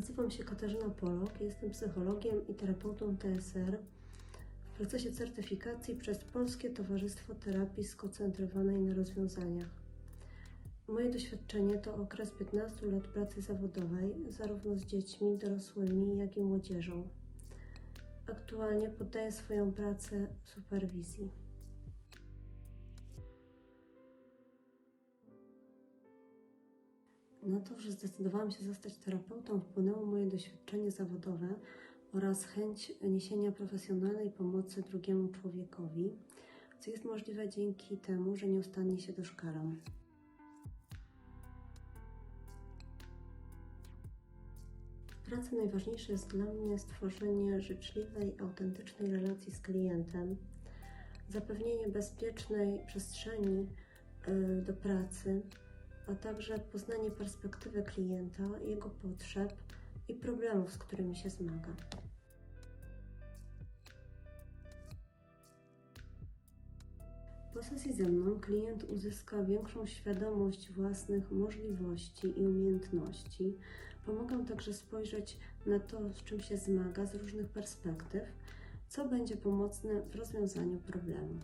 Nazywam się Katarzyna Polok, jestem psychologiem i terapeutą TSR w procesie certyfikacji przez Polskie Towarzystwo Terapii Skoncentrowanej na Rozwiązaniach. Moje doświadczenie to okres 15 lat pracy zawodowej, zarówno z dziećmi, dorosłymi, jak i młodzieżą. Aktualnie poddaję swoją pracę superwizji. Na to, że zdecydowałam się zostać terapeutą, wpłynęło moje doświadczenie zawodowe oraz chęć niesienia profesjonalnej pomocy drugiemu człowiekowi, co jest możliwe dzięki temu, że nieustannie się doszkalam. W pracy najważniejsze jest dla mnie stworzenie życzliwej, autentycznej relacji z klientem, zapewnienie bezpiecznej przestrzeni y, do pracy, a także poznanie perspektywy klienta, jego potrzeb i problemów, z którymi się zmaga. Po sesji ze mną klient uzyska większą świadomość własnych możliwości i umiejętności. Pomagam także spojrzeć na to, z czym się zmaga z różnych perspektyw, co będzie pomocne w rozwiązaniu problemu.